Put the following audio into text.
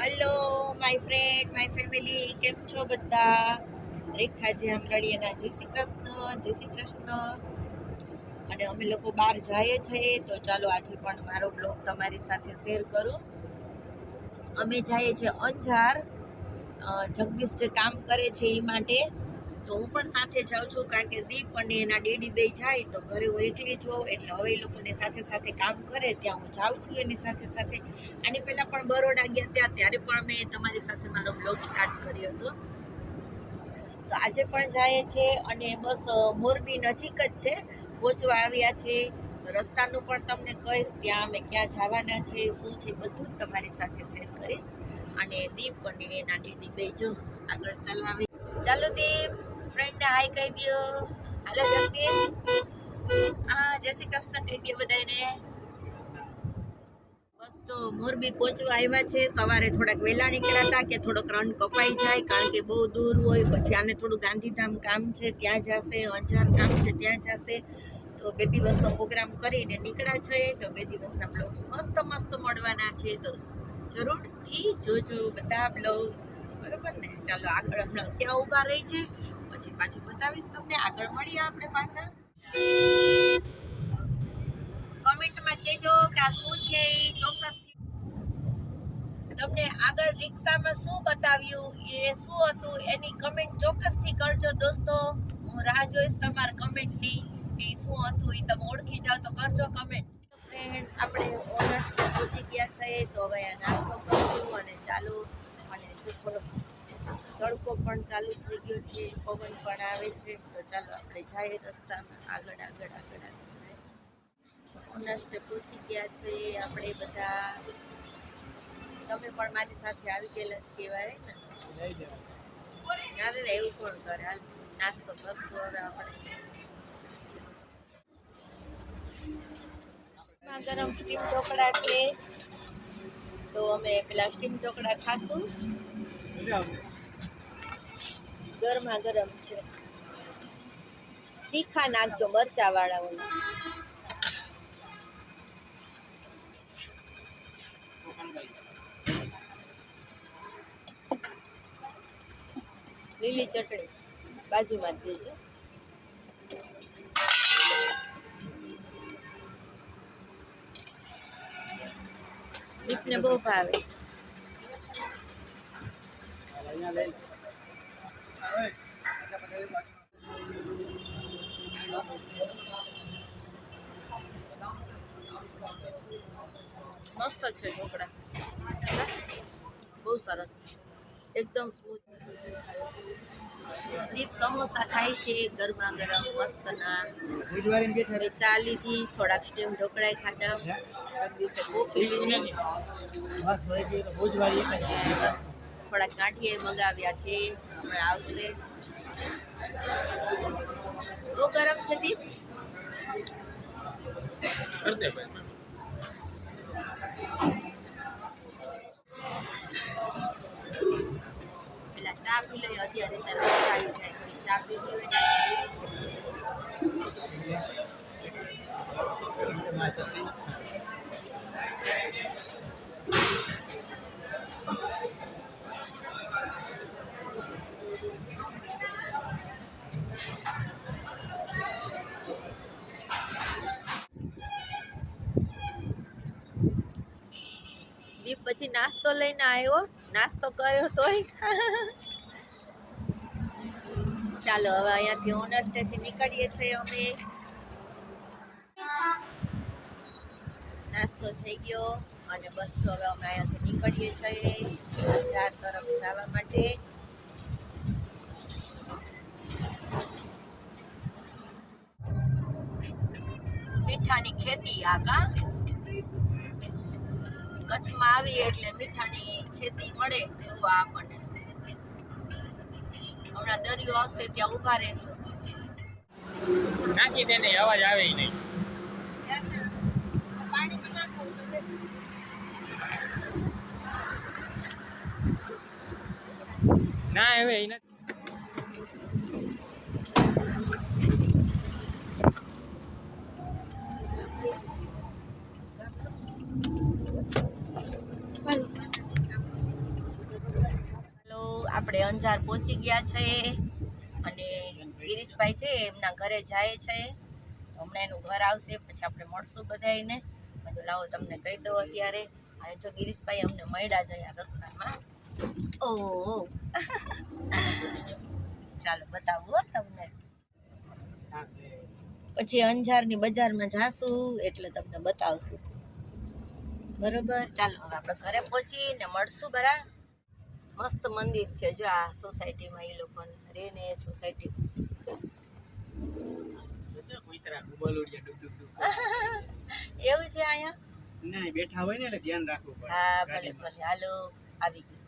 Hello my friend my family કેમ છો બધા? રેખા જે આમરળીયાના જય શ્રી કૃષ્ણ, જય શ્રી કૃષ્ણ. અને અમે લોકો બહાર જઈએ છીએ, તો ચાલો આજે પણ મારો બ્લોગ તમારી સાથે શેર કરું. અમે જઈએ છીએ અંજાર. જગદીશ જે કામ કરે છે એ માટે. તો હું પણ સાથે જાઉં છું કારણ કે દીપ અને એના ડેડી બે જાય તો ઘરે હું એકલી જ હોઉં, એટલે હવે એ લોકોને સાથે સાથે કામ કરે, ત્યાં હું જાઉં છું એની સાથે સાથે. આની પહેલાં પણ બરોડા ગયા ત્યાં, ત્યારે પણ મેં તમારી સાથે મારો બ્લોગ સ્ટાર્ટ કર્યો હતો. તો આજે પણ જાય છે અને બસ મોરબી નજીક જ છે. પહોંચવા આવ્યા છે. રસ્તાનું પણ તમને કહીશ, ત્યાં અમે ક્યાં જવાના છે, શું છે, બધું જ તમારી સાથે શેર કરીશ. અને દીપ અને એના ડેડી બે જો આગળ ચલાવે ચાલો દીપ. ફ્રેન્ડને હાય કહી દો હાલો જગદીશ હા જય શ્રી કહી દો બધાને. બસ મોરબી પહોંચવા આવ્યા છે. સવારે થોડાક વહેલા નીકળ્યા હતા કે થોડોક રન કપાઈ જાય, કારણ કે બહુ દૂર હોય. પછી આને થોડું ગાંધીધામ કામ છે, ત્યાં જશે, અંજાર કામ છે, ત્યાં જશે. તો બે દિવસનો પ્રોગ્રામ કરીને નીકળ્યા છે. તો બે દિવસના બ્લોગ્સ મસ્ત મસ્ત મળવાના છે. તો જરૂરથી જોજો બધા બ્લોગ બરોબર ને? ચાલો આગળ હમણાં ક્યાં ઊભા રહી છે? પછી પાછું બતાવીશ તમને. આગળ મળીએ આપણે પાછા. કમેન્ટમાં કહેજો કે આ શું છે એ ચોક્કસથી તમને આગળ રિક્ષામાં શું બતાવ્યું, એ શું હતું, એની કમેન્ટ ચોક્કસથી કરજો દોસ્તો. હું રાહ જોઈશ તમારા કમેન્ટની કે શું હતું એ તમે ઓળખી જાઓ તો કરજો કમેન્ટ ફ્રેન્ડ આપણે ઓનર્સ પહોંચી ગયા છે, તો હવે નાસ્તો કરશું અને ચાલુ અને જો થોડો તડકો પણ ચાલુ થઈ ગયો છે, પવન પણ આવે છે. તો ચાલો આપણે જઈએ રસ્તામાં. આગળ આગળ આગળ આગળ જઈએ. ઓનર્સને પહોંચી ગયા છે આપણે બધા. તમે પણ મારી સાથે આવી ગયેલા જ કહેવાય ને. ના રે એવું કોણ કરે? હાલ નાસ્તો કરશું હવે આપણે. ગરમ સ્ટીમ ઢોકળા છે. તો અમે પેલા સ્ટીમ ઢોકળા ખાશું. ગરમા ગરમ છે. તીખા નાખજો મરચા વાળા લીલી ચટણી બાજુમાં દેજો દીપને બહુ ભાવે. મસ્ત છે ઢોકળા. બહુ સરસ છે. એકદમ સ્મૂથ દીપ સમોસા ખાય છે ગરમા ગરમ મસ્ત ના ચા લીધી થોડાક સ્ટેમ ઢોકળા ખાધા. કોફી લીધી. બસ થોડાક ગાંઠિયા મંગાવ્યા છે. હમણાં આવશે. બહુ ગરમ છે દીપ? પેલા ચા પી લઈએ અત્યારે તારે ચાલુ થાય ચા પી હોય દીપ પછી નાસ્તો લઈને આવ્યો. નાસ્તો કર્યો તોય. ચાલો, હવે અહીંયાથી ઓનર સ્ટેથી નીકળીએ છીએ અમે. નાસ્તો થઈ ગયો અને બસ જો હવે અમે અહીંયાથી નીકળીએ છીએ. ચાર તરફ જવા માટે. મીઠાની ખેતી આ કા કચ્છમાં આવીએ એટલે મીઠાની ખેતી મળે જોવા આપણને. હમણાં દરિયો આવશે ત્યાં ઊભા રહેશું. નાખી દે અવાજ આવે નહીં. ના, હવે ઈ નથી આપણે અંજાર પહોંચી ગયા છે અને ગિરીશભાઈ છે, એમના ઘરે જાય છે. હમણાં એનું ઘર આવશે, પછી આપણે મળશું બધાને બધું લાવો તમને કહી દઉં અત્યારે. અને જો ગિરીશભાઈ અમને મળ્યા જયા રસ્તામાં. ઓહ. ચાલો, બતાવું હો તમને. પછી અંજારની બજારમાં જાશું, એટલે તમને બતાવશું. બરોબર? ચાલો, હવે આપણે ઘરે પહોંચીને મળશું બરા. મસ્ત મંદિર છે જો આ સોસાયટીમાં એ લોકોને રે ને સોસાયટી. એવું છે અહીંયા ના બેઠા હોય ને એટલે ધ્યાન રાખવું પડે હા ભલે. ભલે હાલો આવી ગયું